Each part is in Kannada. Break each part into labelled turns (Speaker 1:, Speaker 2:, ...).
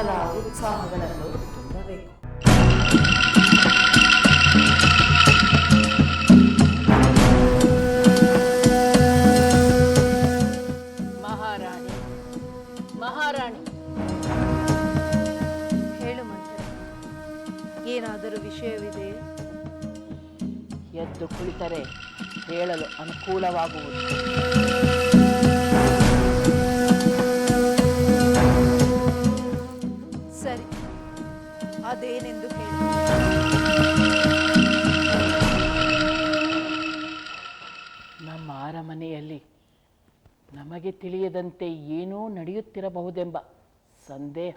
Speaker 1: ಛಲ ಉತ್ಸಾಹಗಳನ್ನು ತುಂಬಬೇಕು. ಮಹಾರಾಣಿ ಮಹಾರಾಣಿ.
Speaker 2: ಹೇಳು ಮಂತ್ರ ಏನಾದರೂ ವಿಷಯವಿದೆ?
Speaker 1: ಎದ್ದು ಕುಳಿತರೆ ಹೇಳಲು ಅನುಕೂಲವಾಗುವುದು.
Speaker 2: ಅದೇನೆಂದು ಹೇಳು.
Speaker 1: ನಮ್ಮ ಅರಮನೆಯಲ್ಲಿ ನಮಗೆ ತಿಳಿಯದಂತೆ ಏನೋ ನಡೆಯುತ್ತಿರಬಹುದೆಂಬ ಸಂದೇಹ.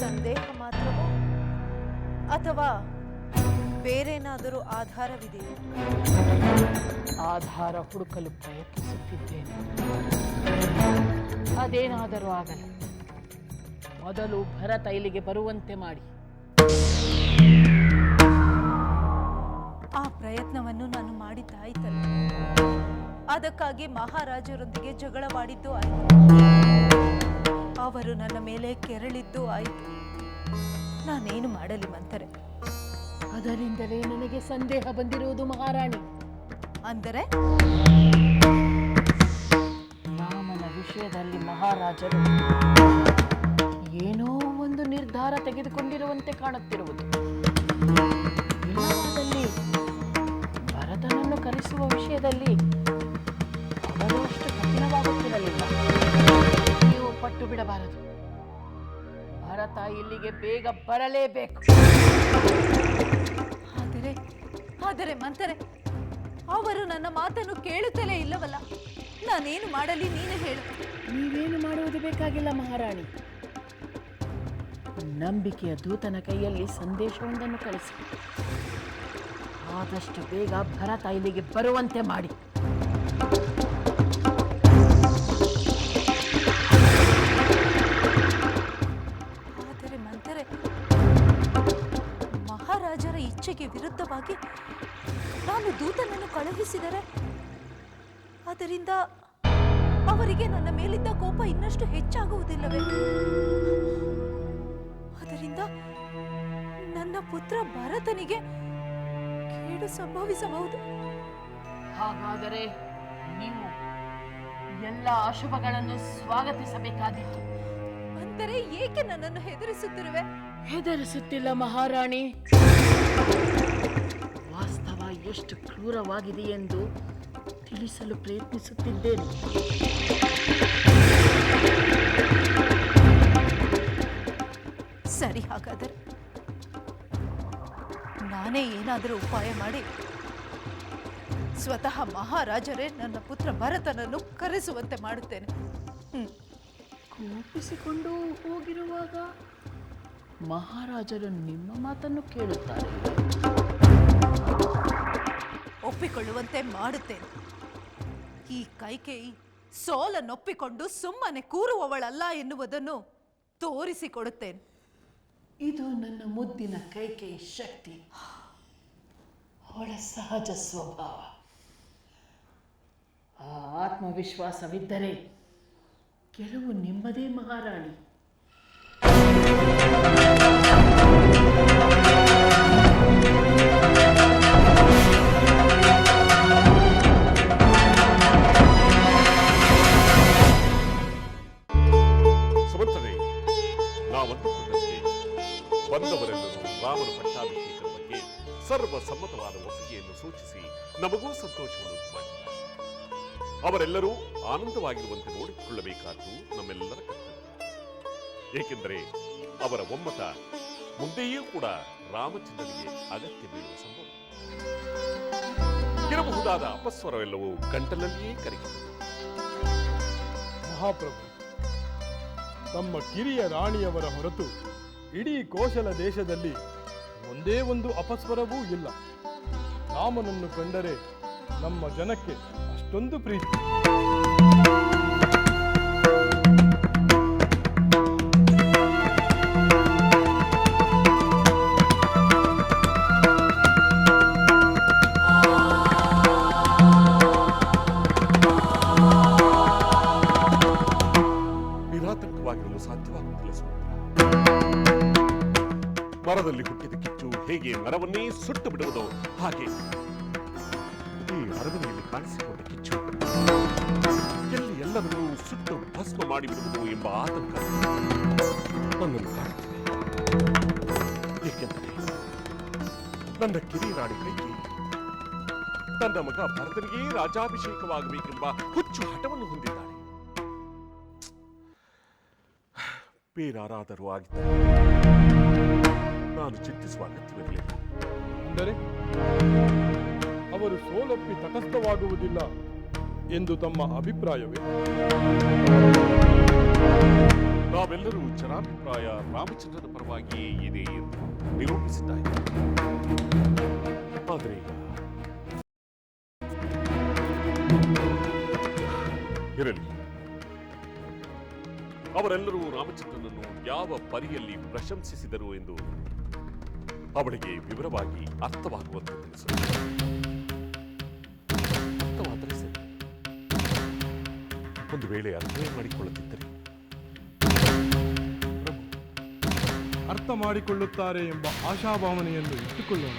Speaker 2: ಸಂದೇಹ ಮಾತ್ರವೋ? ಅಥವಾ ಬೇರೇನಾದರೂ ಆಧಾರವಿದೆಯೇ?
Speaker 1: ಆಧಾರ ಹುಡುಕಲು ಪ್ರಯತ್ನಿಸುತ್ತಿದ್ದೇನೆ. ಅದೇನಾದರೂ ಆಗಲ್ಲ ಮೊದಲು ಭರತ ಇಲ್ಲಿಗೆ ಬರುವಂತೆ ಮಾಡಿ.
Speaker 2: ಆ ಪ್ರಯತ್ನವನ್ನು ನಾನು ಮಾಡಿದ್ದಾಯ್ತಲ್ಲ. ಅದಕ್ಕಾಗಿ ಮಹಾರಾಜರೊಂದಿಗೆ ಜಗಳವಾಡಿದ್ದು ಆಯ್ತು. ಅವರು ನನ್ನ ಮೇಲೆ ಕೆರಳಿದ್ದು ಆಯ್ತು. ನಾನೇನು ಮಾಡಲಿ ಮಂತರೆ?
Speaker 1: ಅದರಿಂದಲೇ ನನಗೆ ಸಂದೇಹ ಬಂದಿರುವುದು ಮಹಾರಾಣಿ.
Speaker 2: ಅಂದರೆ?
Speaker 1: ವಿಷಯದಲ್ಲಿ ಮಹಾರಾಜರು ಏನೋ ಒಂದು ನಿರ್ಧಾರ ತೆಗೆದುಕೊಂಡಿರುವಂತೆ ಕಾಣುತ್ತಿರುವುದು. ಇಲ್ಲವಾದಲ್ಲಿ ಭರತನನ್ನು ಕರೆಸುವ ವಿಷಯದಲ್ಲಿ ಅವರು ಕಠಿಣವಾಗುತ್ತಿರಲಿಲ್ಲ. ನೀವು ಪಟ್ಟು ಬಿಡಬಾರದು. ಭರತ ಇಲ್ಲಿಗೆ ಬೇಗ ಬರಲೇಬೇಕು.
Speaker 2: ಆದರೆ ಆದರೆ ಮಂತರೆ, ಅವರು ನನ್ನ ಮಾತನ್ನು ಕೇಳುತ್ತಲೇ ಇಲ್ಲವಲ್ಲ? ನಾನೇನು ಮಾಡಲಿ ನೀನು ಹೇಳು.
Speaker 1: ನೀವೇನು ಮಾಡುವುದು ಬೇಕಾಗಿಲ್ಲ ಮಹಾರಾಣಿ? ನಂಬಿಕೆಯ ದೂತನ ಕೈಯಲ್ಲಿ ಸಂದೇಶವೊಂದನ್ನು ಕಳಿಸಿ. ಆದಷ್ಟು ಬೇಗ ಭರತ ಇಲ್ಲಿಗೆ ಬರುವಂತೆ ಮಾಡಿ.
Speaker 2: ಆದರೆ ಮಂತರೆ ಮಹಾರಾಜರ ಇಚ್ಛೆಗೆ ವಿರುದ್ಧವಾಗಿ ನಾನು ದೂತನನ್ನು ಕಳುಹಿಸಿದರೆ ಅದರಿಂದ ಅವರಿಗೆ ನನ್ನ ಮೇಲಿದ್ದ ಕೋಪ ಇನ್ನಷ್ಟು ಹೆಚ್ಚಾಗುವುದಿಲ್ಲವೇ? ಅದರಿಂದ ನನ್ನ ಪುತ್ರ ಭರತನಿಗೆ ಕೇಡು ಸಂಭವಿಸಬಹುದು.
Speaker 1: ಹಾಗಾದರೆ ನೀವು ಎಲ್ಲ ಅಶುಭಗಳನ್ನು ಸ್ವಾಗತಿಸಬೇಕಾದೀತು
Speaker 2: ಅಂದರೆ ಏಕೆ ನನ್ನನ್ನು ಹೆದರಿಸುತ್ತಿರುವೆ?
Speaker 1: ಹೆದರಿಸುತ್ತಿಲ್ಲ ಮಹಾರಾಣಿ. ವಾಸ್ತವ ಎಷ್ಟು ಕ್ರೂರವಾಗಿದೆ ಎಂದು ತಿಳಿಸಲು ಪ್ರಯತ್ನಿಸುತ್ತಿದ್ದೇನೆ.
Speaker 2: ಸರಿ ಹಾಗಾದರೆ ನಾನೇ ಏನಾದರೂ ಉಪಾಯ ಮಾಡಿ ಸ್ವತಃ ಮಹಾರಾಜರೇ ನನ್ನ ಪುತ್ರ ಭರತನನ್ನು ಕರೆಸುವಂತೆ ಮಾಡುತ್ತೇನೆ.
Speaker 1: ಕೋಪಿಸಿಕೊಂಡು ಹೋಗಿರುವಾಗ ಮಹಾರಾಜರು ನಿಮ್ಮ ಮಾತನ್ನು ಕೇಳುತ್ತಾರೆ.
Speaker 2: ಒಪ್ಪಿಕೊಳ್ಳುವಂತೆ ಮಾಡುತ್ತೇನೆ. ಈ ಕೈಕೇಯಿ ಸೋಲನ್ನೊಪ್ಪಿಕೊಂಡು ಸುಮ್ಮನೆ ಕೂರುವವಳಲ್ಲ ಎನ್ನುವುದನ್ನು ತೋರಿಸಿಕೊಡುತ್ತೇನೆ.
Speaker 1: ಇದು ನನ್ನ ಮುದ್ದಿನ ಕೈಕೇಯಿ ಶಕ್ತಿ. ಅವಳ ಸಹಜ ಸ್ವಭಾವ. ಆತ್ಮವಿಶ್ವಾಸವಿದ್ದರೆ ಕೆಲವು ನಿಮ್ಮದೇ ಮಹಾರಾಣಿ.
Speaker 3: ರಾಮಚಂದ್ರನಿಗೆ ಅಗತ್ಯ ಬೀಳುವ ಸಂಭವ. ಇರಬಹುದಾದ ಅಪಸ್ವರವೆಲ್ಲವೂ ಗಂಟಲಲ್ಲಿಯೇ ಕರಗಿದೆ
Speaker 4: ಮಹಾಪ್ರಭು, ತಮ್ಮ ಕಿರಿಯ ರಾಣಿಯವರ ಹೊರತು ಇಡೀ ಕೋಶಲ ದೇಶದಲ್ಲಿ ಒಂದೇ ಒಂದು ಅಪಸ್ವರವೂ ಇಲ್ಲ. ರಾಮನನ್ನು ಕಂಡರೆ ನಮ್ಮ ಜನಕ್ಕೆ ಅಷ್ಟೊಂದು ಪ್ರೀತಿ.
Speaker 3: ಮರದಲ್ಲಿ ಹುಟ್ಟಿದ ಕಿಚ್ಚು ಹೇಗೆ ಮರವನ್ನೇ ಸುಟ್ಟು ಬಿಡುವುದು ಹಾಗೆ. ಈ ಅರಮನೆಯಲ್ಲಿ ಕಾಣಿಸಿಕೊಂಡ ಕಿಚ್ಚು. ಎಲ್ಲಿ ಎಲ್ಲವನ್ನೂ ಸುಟ್ಟು ಭಸ್ಮ ಮಾಡಿಬಿಡುವುದು ಎಂಬ ಆತಂಕ ನನ್ನನ್ನು ಕಾಡುತ್ತಿದೆ ಏಕೆಂದರೆ ನನ್ನ ಕಿರಿ ರಾಣಿ ಕೈಗೆ ತನ್ನ ಮಗ ಭರತನಿಗೆ ರಾಜಾಭಿಷೇಕವಾಗಬೇಕೆಂಬ ಹುಚ್ಚು ಹಠವನ್ನು ಹೊಂದಿದ್ದಾಳೆ. ಬೇರಾರಾದರೂ ಆಗಿದ್ದರೆ. ನಾನು ಚಿಂತಿಸುವ ಅಗತ್ಯವಿರಲಿಲ್ಲ
Speaker 4: ಅಂದರೆ ಅವರು ಸೋಲೊಪ್ಪಿ ತಟಸ್ಥವಾಗುವುದಿಲ್ಲ ಎಂದು ತಮ್ಮ ಅಭಿಪ್ರಾಯವೇ?
Speaker 3: ನಾವೆಲ್ಲರೂ ಜನಾಭಿಪ್ರಾಯ ರಾಮಚಂದ್ರನ ಪರವಾಗಿಯೇ ಇದೆ ಎಂದು ನಿರೂಪಿಸಿದ್ದಾರೆ ಆದರೆ ಇರಲಿ. ಅವರೆಲ್ಲರೂ ರಾಮಚಂದ್ರನನ್ನು ಯಾವ ಪರಿಯಲ್ಲಿ ಪ್ರಶಂಸಿಸಿದರು ಎಂದು ಅವಳಿಗೆ ವಿವರವಾಗಿ ಅರ್ಥವಾಗುವಂತೆ ತಿಳಿಸು. ಅರ್ಥವಾದರೆ ಸರಿ. ಒಂದು ವೇಳೆ ಅರ್ಥವೇ ಮಾಡಿಕೊಳ್ಳುತ್ತಿದ್ದರೆ
Speaker 4: ಅರ್ಥ ಮಾಡಿಕೊಳ್ಳುತ್ತಾರೆ ಎಂಬ ಆಶಾಭಾವನೆಯನ್ನು ಇಟ್ಟುಕೊಳ್ಳೋಣ.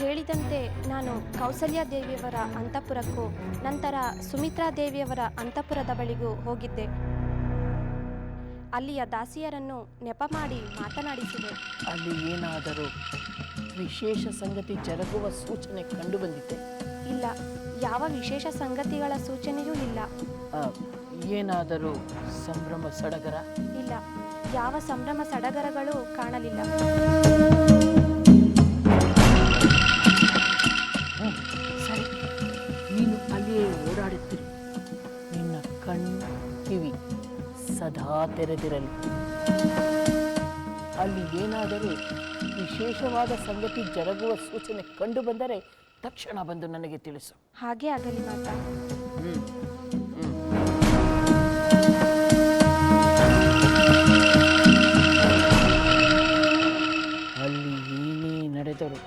Speaker 5: ಹೇಳಿದಂತೆ ನಾನು ಕೌಸಲ್ಯ ದೇವಿಯವರ ಅಂತಃಪುರಕ್ಕೂ ನಂತರ ಸುಮಿತ್ರಾ ದೇವಿಯವರ ಅಂತಃಪುರದ ಬಳಿಗೂ ಹೋಗಿದ್ದೆ. ಅಲ್ಲಿಯ ದಾಸಿಯರನ್ನು ನೆಪ ಮಾಡಿ ಮಾತನಾಡಿಸಿದೆ.
Speaker 1: ಅಲ್ಲಿ ಏನಾದರೂ ವಿಶೇಷ ಸಂಗತಿ ಜರುಗುವ ಸೂಚನೆ ಕಂಡುಬಂದಿದೆ?
Speaker 5: ಇಲ್ಲ ಯಾವ ವಿಶೇಷ ಸಂಗತಿಗಳ ಸೂಚನೆಯೂ ಇಲ್ಲ.
Speaker 1: ಏನಾದರೂ ಸಂಭ್ರಮ ಸಡಗರ?
Speaker 5: ಇಲ್ಲ ಯಾವ ಸಂಭ್ರಮ ಸಡಗರಗಳು ಕಾಣಲಿಲ್ಲ.
Speaker 1: ನೀನು ಓಡಾಡುತ್ತಿರು. ನಿನ್ನ ಕಣ್ಣು ಕಿವಿ ಸದಾ ತೆರೆದಿರಲಿ. ಅಲ್ಲಿ ಏನಾದರೂ ವಿಶೇಷವಾದ ಸಂಗತಿ ಜರುಗುವ ಸೂಚನೆ ಕಂಡು ಬಂದರೆ ತಕ್ಷಣ ಬಂದು ನನಗೆ ತಿಳಿಸು.
Speaker 5: ಹಾಗೆ ಆಗಲಿ ಮಾತಾ.
Speaker 1: ಅಲ್ಲಿ ಏನೇ ನಡೆದರು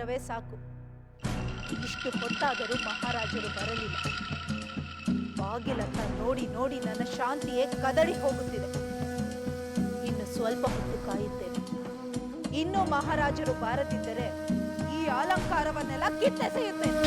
Speaker 2: ಅಲಂಕಾರವೇ ಸಾಕು. ಇಷ್ಟು ಹೊತ್ತಾದರೂ ಮಹಾರಾಜರು ಬರಲಿಲ್ಲ. ಬಾಗಿಲತ್ತ ನೋಡಿ ನೋಡಿ ನನ್ನ ಶಾಂತಿಯೇ ಕದಡಿ ಹೋಗುತ್ತಿದೆ. ಇನ್ನು ಸ್ವಲ್ಪ ಹೊತ್ತು ಕಾಯುತ್ತೇನೆ. ಇನ್ನೂ ಮಹಾರಾಜರು ಬಾರದಿದ್ದರೆ ಈ ಅಲಂಕಾರವನ್ನೆಲ್ಲ ಕಿತ್ತೆಸೆಯುತ್ತೇನೆ.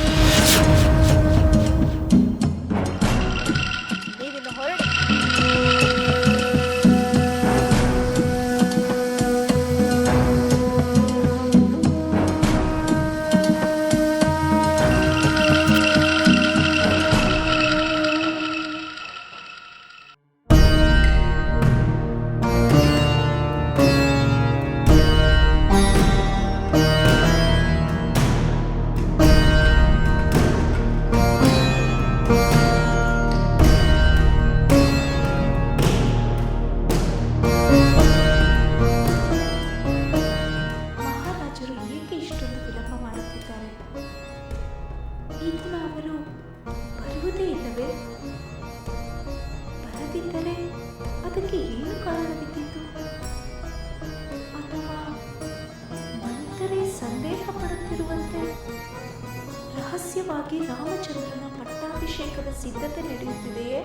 Speaker 5: ರಹಸ್ಯವಾಗಿ ರಾಮಚಂದ್ರನ ಪಟ್ಟಾಭಿಷೇಕದ ಸಿದ್ಧತೆ ನಡೆಯುತ್ತಿದೆಯೇ?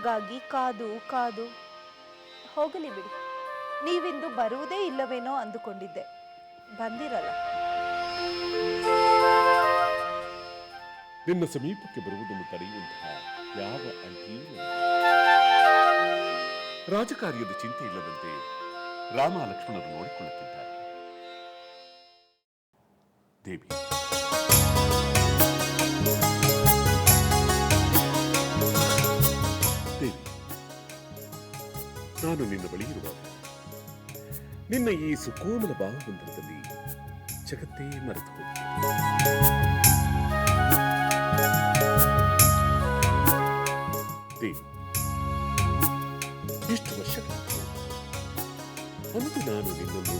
Speaker 2: ನಿಮಗಾಗಿ ಕಾದು ಕಾದು. ಹೋಗಲಿ ಬಿಡಿ. ನೀವಿಂದು ಬರುವುದೇ ಇಲ್ಲವೇನೋ ಅಂದುಕೊಂಡಿದ್ದೆ. ಬಂದಿರಲ್ಲ.
Speaker 3: ನಿನ್ನ ಸಮೀಪಕ್ಕೆ ಬರುವುದನ್ನು ತಡೆಯುವಂತಹ ಯಾವ ಅಡ್ಡಿಯೂ ರಾಜಕಾರ್ಯದ ಚಿಂತೆ ಇಲ್ಲದಂತೆ ರಾಮ ಲಕ್ಷ್ಮಣರು ನೋಡಿಕೊಳ್ಳುತ್ತಿದ್ದಾರೆ. ದೇವಿ. ನಾನು ನಿನ್ನ ಬಳಿ ಇರುವ ನಿನ್ನ ಈ ಸುಕೋಮಲ ಬಾಹುಬಂಧನದಲ್ಲಿ ಜಗತ್ತೇ ಮರೆತು ದೇವಿ ಎಷ್ಟು ವರ್ಷಗಳಾದವು ಒಂದು ನಾನು ನಿನ್ನನ್ನು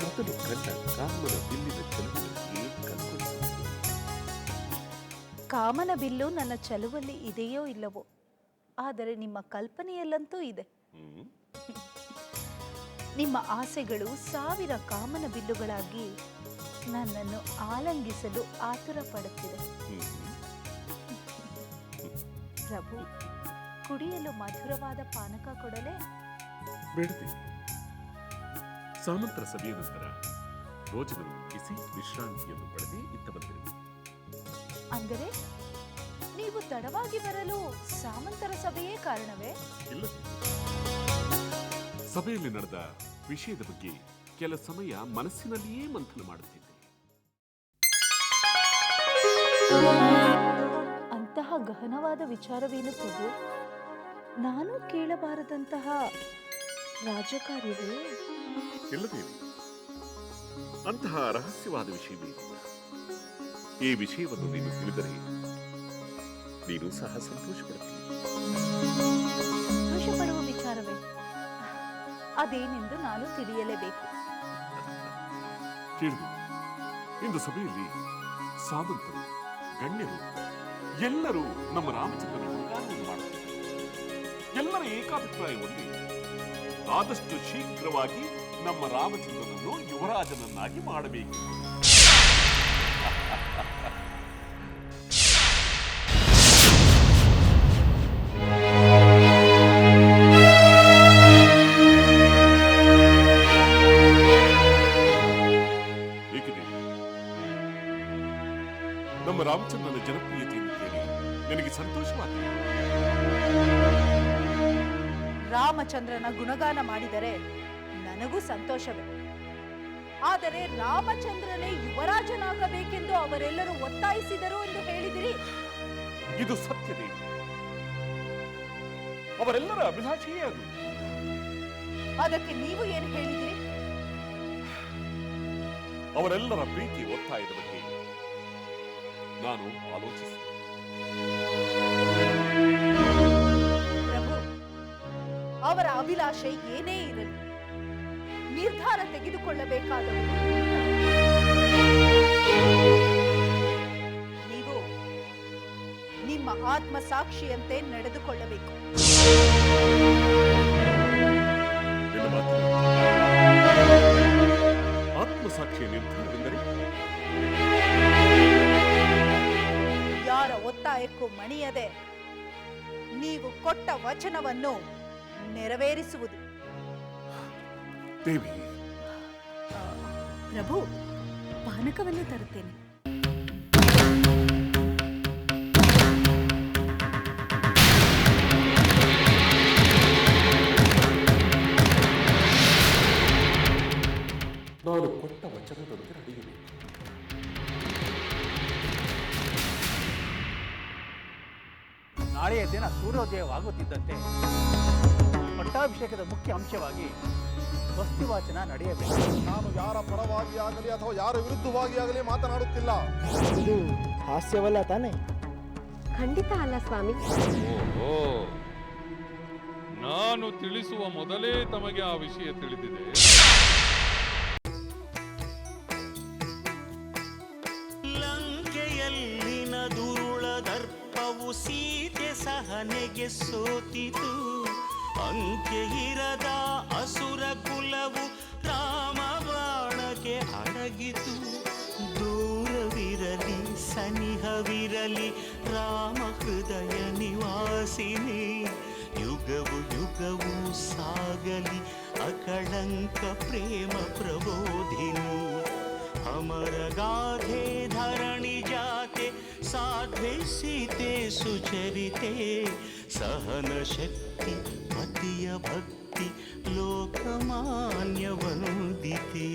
Speaker 3: ಮೊದಲು ಕಂಡ ಕಾಮನ ಬಿಲ್ಲಿನ ಕಲ್ಪನಿಸಿದೆ
Speaker 2: ಕಾಮನ ಬಿಲ್ಲು ನನ್ನ ಚಲುವಲ್ಲಿ ಇದೆಯೋ ಇಲ್ಲವೋ, ಆದರೆ ನಿಮ್ಮ ಕಲ್ಪನೆಯಲ್ಲಂತೂ ಇದೆ. ನಿಮ್ಮ ಆಸೆಗಳು ಸಾವಿರ ಕಾಮನ ಬಿಲ್ಲುಗಳಾಗಿ ನನ್ನನ್ನು ಆಲಂಗಿಸಲು ಆತುರ ಪಡುತ್ತಿದೆ ಪ್ರಭು ಕುಡಿಯಲು ಮಧುರವಾದ ಪಾನಕ ಕೊಡಲೇ?
Speaker 3: ಬಿಡ್ತೀನಿ ಸಾಮಂತರ ಸಭೆಯ ನಂತರ ಭೋಜನವನ್ನು ಮುಗಿಸಿ ವಿಶ್ರಾಂತಿಯನ್ನು ಪಡೆದೇ ಇತ್ತ ಬಂದಿರು.
Speaker 2: ಅಂದರೆ ನೀವು ತಡವಾಗಿ ಬರಲು ಸಾಮಂತರ ಸಭೆಯೇ ಕಾರಣವೇ?
Speaker 3: ಇಲ್ಲದೆ ಸಭೆಯಲ್ಲಿ ನಡೆದ ವಿಷಯದ ಬಗ್ಗೆ ಕೆಲ ಸಮಯ ಮನಸ್ಸಿನಲ್ಲಿಯೇ ಮಂಥನ ಮಾಡುತ್ತಿದ್ದೆ.
Speaker 2: ಅಂತಹ ಗಹನವಾದ ವಿಚಾರವೇನು ಪ್ರಭು ನಾನು ಕೇಳಬಾರದಂತಹ ರಾಜಕಾರ್ಯವೇ?
Speaker 3: ಇಲ್ಲದೆ ಅಂತಹ ರಹಸ್ಯವಾದ ವಿಷಯವೇ. ಈ ವಿಷಯವನ್ನು ನೀನು ತಿಳಿದರೆ ನೀನು ಸಹ ಸಂತೋಷ ಪಡುತ್ತೀಯ
Speaker 2: ಅದೇನೆಂದು ನಾನು ತಿಳಿಯಲೇಬೇಕು.
Speaker 3: ಕೇಳಿದೆ. ಇಂದು ಸಭೆಯಲ್ಲಿ ಸಾಧಂತರು ಗಣ್ಯರು, ಎಲ್ಲರೂ ನಮ್ಮ ರಾಮಚಂದ್ರನ ಮಾಡುತ್ತಿದ್ದಾರೆ ಎಲ್ಲರ ಏಕಾಭಿಪ್ರಾಯ ಒಂದೇ ಆದಷ್ಟು ಶೀಘ್ರವಾಗಿ ನಮ್ಮ ರಾಮಚಂದ್ರನನ್ನು ಯುವರಾಜನನ್ನಾಗಿ ಮಾಡಬೇಕು. ರಾಮಚಂದ್ರನ
Speaker 2: ಗುಣಗಾನ ಮಾಡಿದರೆ ನನಗೂ ಸಂತೋಷವೇ. ಆದರೆ ರಾಮಚಂದ್ರನೇ ಯುವರಾಜನಾಗಬೇಕೆಂದು ಅವರೆಲ್ಲರೂ ಒತ್ತಾಯಿಸಿದರು ಎಂದು ಹೇಳಿದಿರಿ.
Speaker 3: ಇದು ಸತ್ಯದೇವಿ ಅವರೆಲ್ಲರ ಅಭಿಲಾಷೆಯೇ ಅದು.
Speaker 2: ಅದಕ್ಕೆ ನೀವು ಏನು ಹೇಳಿದಿರಿ?
Speaker 3: ಅವರೆಲ್ಲರ ಪ್ರೀತಿ ಒತ್ತಾಯದ ಬಗ್ಗೆ ನಾನು ಆಲೋಚಿಸಿದೆ.
Speaker 2: ಅವರ ಅಭಿಲಾಷೆ ಏನೇ ಇರಲಿ ನಿರ್ಧಾರ ತೆಗೆದುಕೊಳ್ಳಬೇಕಾದವರು ನೀವು ನಿಮ್ಮ ಆತ್ಮ ಸಾಕ್ಷಿಯಂತೆ ನಡೆದುಕೊಳ್ಳಬೇಕು
Speaker 3: ಆತ್ಮಸಾಕ್ಷಿಯ ನಿರ್ಧಾರವೆಂದರೆ?
Speaker 2: ಯಾರ ಒತ್ತಾಯಕ್ಕೂ ಮಣಿಯದೆ ನೀವು ಕೊಟ್ಟ ವಚನವನ್ನು ನೆರವೇರಿಸುವುದು.
Speaker 3: ದೇವಿ.
Speaker 5: ಪ್ರಭು ಪಾನಕವನ್ನು ತರುತ್ತೇನೆ.
Speaker 3: ನಾನು ಕೊಟ್ಟ ವಚನದಂತೆ ನಡೆಯಬೇಕು
Speaker 6: ನಾಳೆಯ ದಿನ ಸೂರ್ಯೋದಯವಾಗುತ್ತಿದ್ದಂತೆ ಪಟ್ಟಾಭಿಷೇಕದ ಮುಖ್ಯ ಅಂಶವಾಗಿ ವಸ್ತುವಾಚನ ನಡೆಯಬೇಕು.
Speaker 4: ನಾನು ಯಾರ ಪರವಾಗಿ ಆಗಲಿ ಅಥವಾ ಯಾರ ವಿರುದ್ಧವಾಗಿ ಆಗಲಿ ಮಾತನಾಡುತ್ತಿಲ್ಲ.
Speaker 1: ಇದು ಹಾಸ್ಯವಲ್ಲ ತಾನೆ?
Speaker 5: ಖಂಡಿತ ಅಲ್ಲ ಸ್ವಾಮಿ.
Speaker 7: ಓಹೋ. ನಾನು ತಿಳಿಸುವ ಮೊದಲೇ ತಮಗೆ ಆ ವಿಷಯ ತಿಳಿದಿದೆ.
Speaker 8: ಲಂಕೆಯಲ್ಲಿನ ದುರುಳ ದರ್ಪವು ಸೀತೆ ಸಹನೆಗೆ ಸೋತಿತು. ಅಂಕೆ ಇರದ ಅಸುರ ಕುಲವು ರಾಮಬಾಣಕ್ಕೆ ಅಡಗಿತು. ದೂರವಿರಲಿ, ಸನಿಹವಿರಲಿ, ರಾಮ ಹೃದಯ ನಿವಾಸಿನಿ. ಯುಗವು ಯುಗವು ಸಾಗಲಿ, ಅಕಳಂಕ ಪ್ರೇಮ ಪ್ರಬೋಧಿನಿ. ಅಮರ ಗಾಧೆ ಧರಣಿ ಜಾತೆ ಸಾಧ್ವೆ ಸೀತೆ ಸುಚರಿತೆ. సహన శక్తి మతియ భక్తి లోకమాన్య వందితే